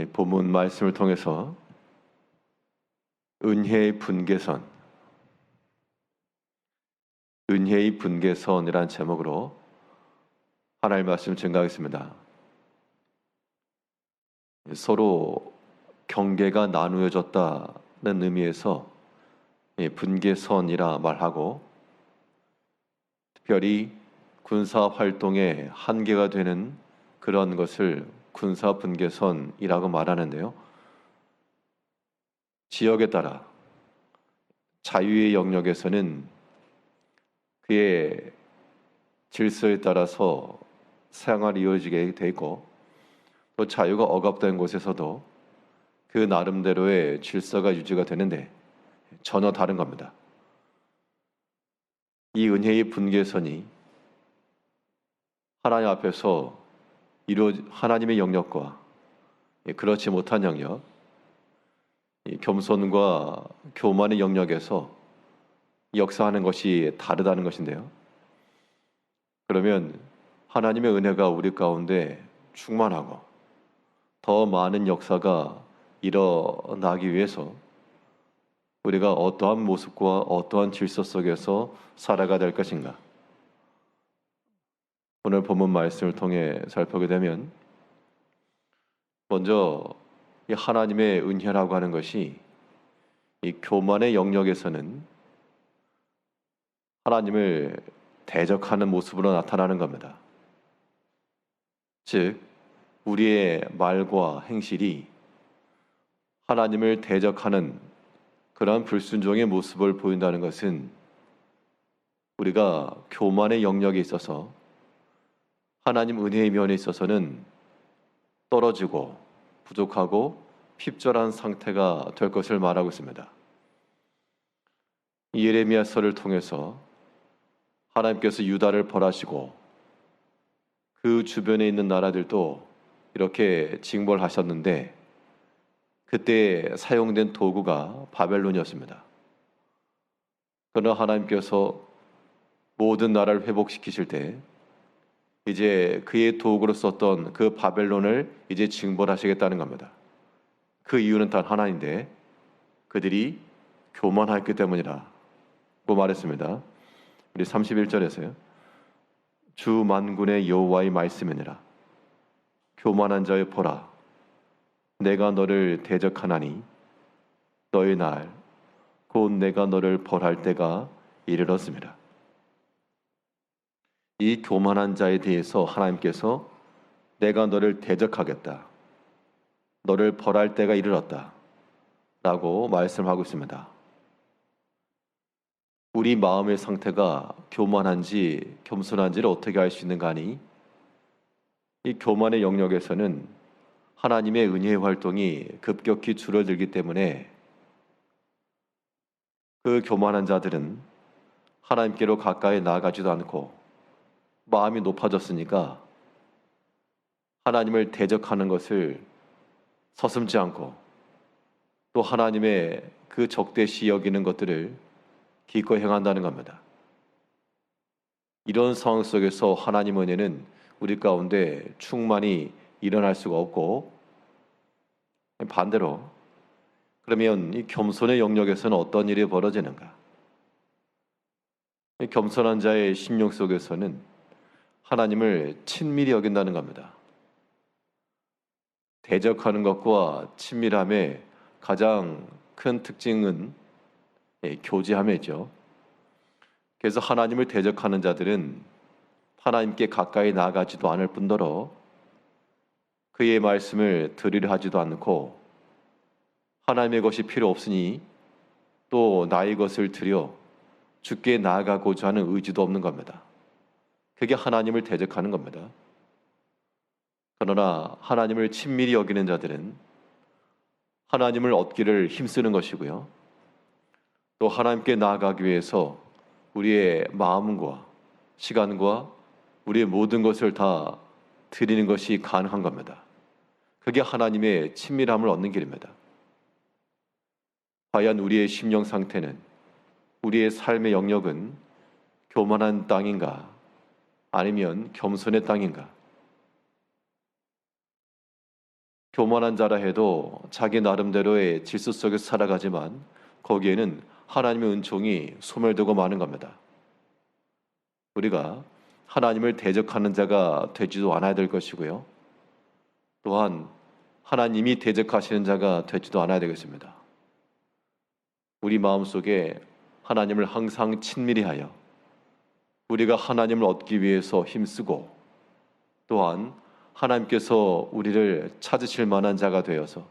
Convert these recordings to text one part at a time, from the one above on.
이 본문 말씀을 통해서 은혜의 분계선, 은혜의 분계선이란 제목으로 하나님 말씀 증가하겠습니다. 서로 경계가 나누어졌다는 의미에서 이 분계선이라 말하고 특별히 군사 활동의 한계가 되는 그런 것을 군사 분계선이라고 말하는데요. 지역에 따라 자유의 영역에서는 그의 질서에 따라서 생활이 이루어지게 돼 있고 또 자유가 억압된 곳에서도 그 나름대로의 질서가 유지가 되는데 전혀 다른 겁니다. 이 은혜의 분계선이 하나님 앞에서 이루어 하나님의 영역과 그렇지 못한 영역, 겸손과 교만의 영역에서 역사하는 것이 다르다는 것인데요. 그러면 하나님의 은혜가 우리 가운데 충만하고 더 많은 역사가 일어나기 위해서 우리가 어떠한 모습과 어떠한 질서 속에서 살아가야 될 것인가? 오늘 본문 말씀을 통해 살펴보게 되면 먼저 이 하나님의 은혜라고 하는 것이 이 교만의 영역에서는 하나님을 대적하는 모습으로 나타나는 겁니다. 즉, 우리의 말과 행실이 하나님을 대적하는 그러한 불순종의 모습을 보인다는 것은 우리가 교만의 영역에 있어서 하나님 은혜의 면에 있어서는 떨어지고 부족하고 핍절한 상태가 될 것을 말하고 있습니다. 예레미야서를 통해서 하나님께서 유다를 벌하시고 그 주변에 있는 나라들도 이렇게 징벌하셨는데 그때 사용된 도구가 바벨론이었습니다. 그러나 하나님께서 모든 나라를 회복시키실 때 이제 그의 도구로 썼던 그 바벨론을 이제 징벌하시겠다는 겁니다. 그 이유는 단 하나인데 그들이 교만하였기 때문이라고 말했습니다. 우리 31절에서요. 주 만군의 여호와의 말씀이니라. 교만한 자여 보라. 내가 너를 대적하나니 너의 날 곧 내가 너를 벌할 때가 이르렀습니다. 이 교만한 자에 대해서 하나님께서 내가 너를 대적하겠다. 너를 벌할 때가 이르렀다. 라고 말씀하고 있습니다. 우리 마음의 상태가 교만한지 겸손한지를 어떻게 알 수 있는가 하니 이 교만의 영역에서는 하나님의 은혜의 활동이 급격히 줄어들기 때문에 그 교만한 자들은 하나님께로 가까이 나아가지도 않고 마음이 높아졌으니까 하나님을 대적하는 것을 서슴지 않고 또 하나님의 그 적대시 여기는 것들을 기꺼이 행한다는 겁니다. 이런 상황 속에서 하나님 은혜는 우리 가운데 충만히 일어날 수가 없고 반대로 그러면 이 겸손의 영역에서는 어떤 일이 벌어지는가? 이 겸손한 자의 심령 속에서는 하나님을 친밀히 여긴다는 겁니다. 대적하는 것과 친밀함의 가장 큰 특징은 예, 교제함이죠. 그래서 하나님을 대적하는 자들은 하나님께 가까이 나아가지도 않을 뿐더러 그의 말씀을 들으려 하지도 않고 하나님의 것이 필요 없으니 또 나의 것을 들여 죽게 나아가고자 하는 의지도 없는 겁니다. 그게 하나님을 대적하는 겁니다. 그러나 하나님을 친밀히 여기는 자들은 하나님을 얻기를 힘쓰는 것이고요. 또 하나님께 나아가기 위해서 우리의 마음과 시간과 우리의 모든 것을 다 드리는 것이 가능한 겁니다. 그게 하나님의 친밀함을 얻는 길입니다. 과연 우리의 심령 상태는 우리의 삶의 영역은 교만한 땅인가 아니면 겸손의 땅인가? 교만한 자라 해도 자기 나름대로의 질서 속에서 살아가지만 거기에는 하나님의 은총이 소멸되고 마는 겁니다. 우리가 하나님을 대적하는 자가 되지도 않아야 될 것이고요. 또한 하나님이 대적하시는 자가 되지도 않아야 되겠습니다. 우리 마음속에 하나님을 항상 친밀히 하여 우리가 하나님을 얻기 위해서 힘쓰고 또한 하나님께서 우리를 찾으실 만한 자가 되어서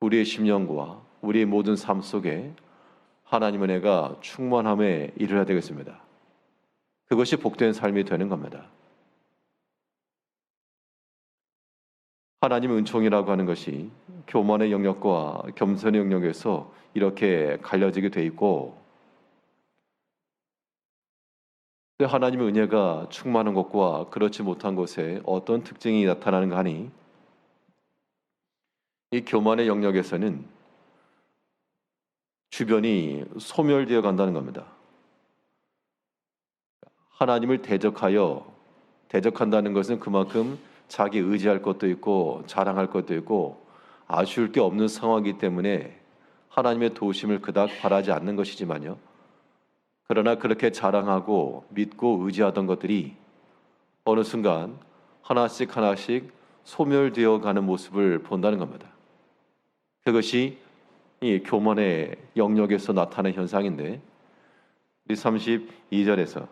우리의 심령과 우리의 모든 삶 속에 하나님의 은혜가 충만함에 이르러야 되겠습니다. 그것이 복된 삶이 되는 겁니다. 하나님의 은총이라고 하는 것이 교만의 영역과 겸손의 영역에서 이렇게 갈려지게 돼 있고 하나님의 은혜가 충만한 것과 그렇지 못한 것에 어떤 특징이 나타나는가 하니 이 교만의 영역에서는 주변이 소멸되어 간다는 겁니다. 하나님을 대적하여 대적한다는 것은 그만큼 자기 의지할 것도 있고 자랑할 것도 있고 아쉬울 게 없는 상황이기 때문에 하나님의 도우심을 그닥 바라지 않는 것이지만요. 그러나 그렇게 자랑하고 믿고 의지하던 것들이 어느 순간 하나씩 하나씩 소멸되어 가는 모습을 본다는 겁니다. 그것이 이 교만의 영역에서 나타나는 현상인데 이 32절에서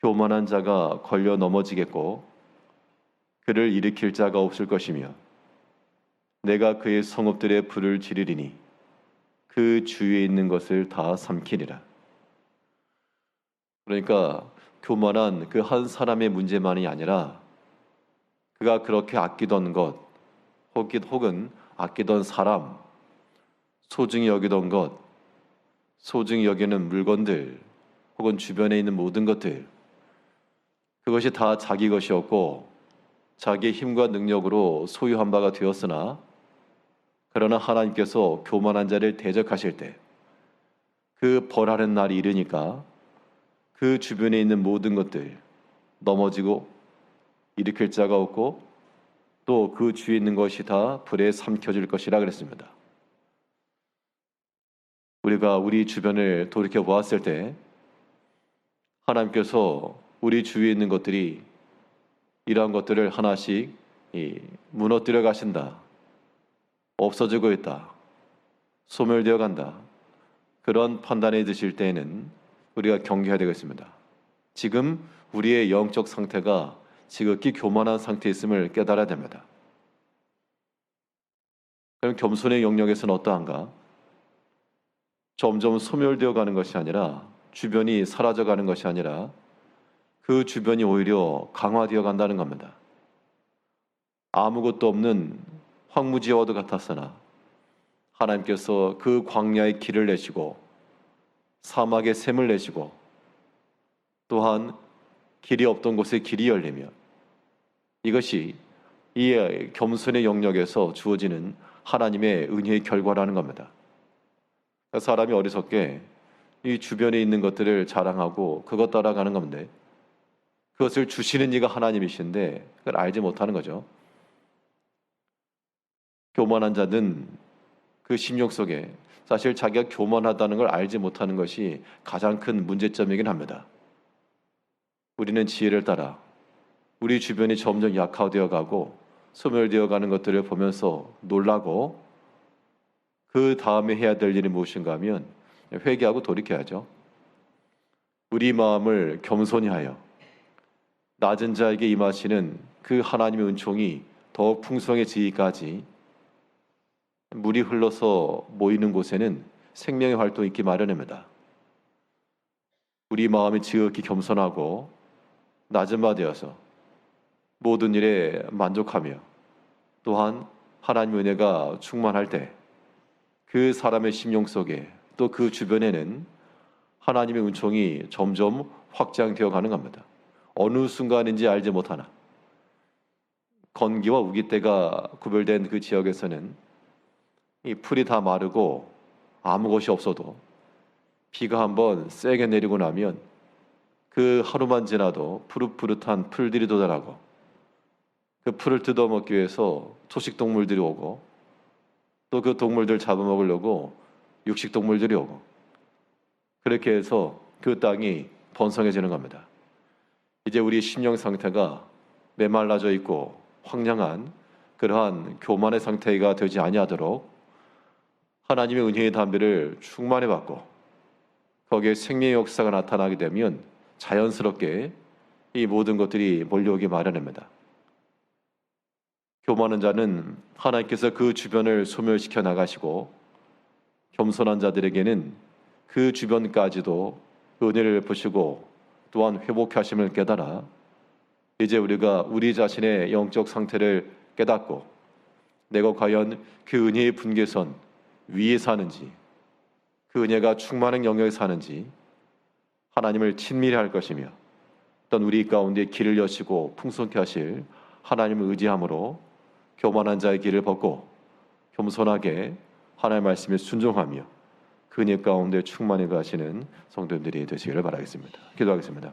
교만한 자가 걸려 넘어지겠고 그를 일으킬 자가 없을 것이며 내가 그의 성읍들의 불을 지르리니 그 주위에 있는 것을 다 삼키리라. 그러니까 교만한 그 한 사람의 문제만이 아니라 그가 그렇게 아끼던 것 혹은 아끼던 사람 소중히 여기던 것 소중히 여기는 물건들 혹은 주변에 있는 모든 것들 그것이 다 자기 것이었고 자기의 힘과 능력으로 소유한 바가 되었으나 그러나 하나님께서 교만한 자를 대적하실 때 그 벌하는 날이 이르니까 그 주변에 있는 모든 것들 넘어지고 일으킬 자가 없고 또 그 주위에 있는 것이 다 불에 삼켜질 것이라 그랬습니다. 우리가 우리 주변을 돌이켜 보았을 때 하나님께서 우리 주위에 있는 것들이 이러한 것들을 하나씩 무너뜨려 가신다. 없어지고 있다. 소멸되어 간다. 그런 판단에 드실 때에는 우리가 경계해야 되겠습니다. 지금 우리의 영적 상태가 지극히 교만한 상태에 있음을 깨달아야 됩니다. 그럼 겸손의 영역에서는 어떠한가? 점점 소멸되어 가는 것이 아니라 주변이 사라져 가는 것이 아니라 그 주변이 오히려 강화되어 간다는 겁니다. 아무것도 없는 황무지와도 같았으나 하나님께서 그 광야의 길을 내시고 사막의 샘을 내시고 또한 길이 없던 곳에 길이 열리며 이것이 이 겸손의 영역에서 주어지는 하나님의 은혜의 결과라는 겁니다. 사람이 어리석게 이 주변에 있는 것들을 자랑하고 그것 따라가는 건데 그것을 주시는 이가 하나님이신데 그걸 알지 못하는 거죠. 교만한 자는 그 심령 속에 사실 자기가 교만하다는 걸 알지 못하는 것이 가장 큰 문제점이긴 합니다. 우리는 지혜를 따라 우리 주변이 점점 약화되어 가고 소멸되어 가는 것들을 보면서 놀라고 그 다음에 해야 될 일이 무엇인가 하면 회개하고 돌이켜야죠. 우리 마음을 겸손히 하여 낮은 자에게 임하시는 그 하나님의 은총이 더욱 풍성해지기까지 물이 흘러서 모이는 곳에는 생명의 활동이 있기 마련입니다. 우리 마음이 지극히 겸손하고 낮은 바 되어서 모든 일에 만족하며 또한 하나님의 은혜가 충만할 때 그 사람의 심령 속에 또 그 주변에는 하나님의 은총이 점점 확장되어 가는 겁니다. 어느 순간인지 알지 못하나 건기와 우기 때가 구별된 그 지역에서는 이 풀이 다 마르고 아무 것이 없어도 비가 한번 세게 내리고 나면 그 하루만 지나도 푸릇푸릇한 풀들이 도달하고 그 풀을 뜯어먹기 위해서 초식 동물들이 오고 또 그 동물들 잡아먹으려고 육식 동물들이 오고 그렇게 해서 그 땅이 번성해지는 겁니다. 이제 우리 심령 상태가 메말라져 있고 황량한 그러한 교만의 상태가 되지 아니하도록 하나님의 은혜의 담배를 충만히 받고 거기에 생명의 역사가 나타나게 되면 자연스럽게 이 모든 것들이 몰려오기 마련입니다. 교만한 자는 하나님께서 그 주변을 소멸시켜 나가시고 겸손한 자들에게는 그 주변까지도 은혜를 베푸시고 또한 회복하심을 깨달아 이제 우리가 우리 자신의 영적 상태를 깨닫고 내가 과연 그 은혜의 분계선 위에 사는지 그 은혜가 충만한 영역에 사는지 하나님을 친밀히 할 것이며 어떤 우리 가운데 길을 여시고 풍성케 하실 하나님을 의지함으로 교만한 자의 길을 벗고 겸손하게 하나님의 말씀에 순종하며 그 은혜 가운데 충만히 가시는 성도들이 되시기를 바라겠습니다. 기도하겠습니다.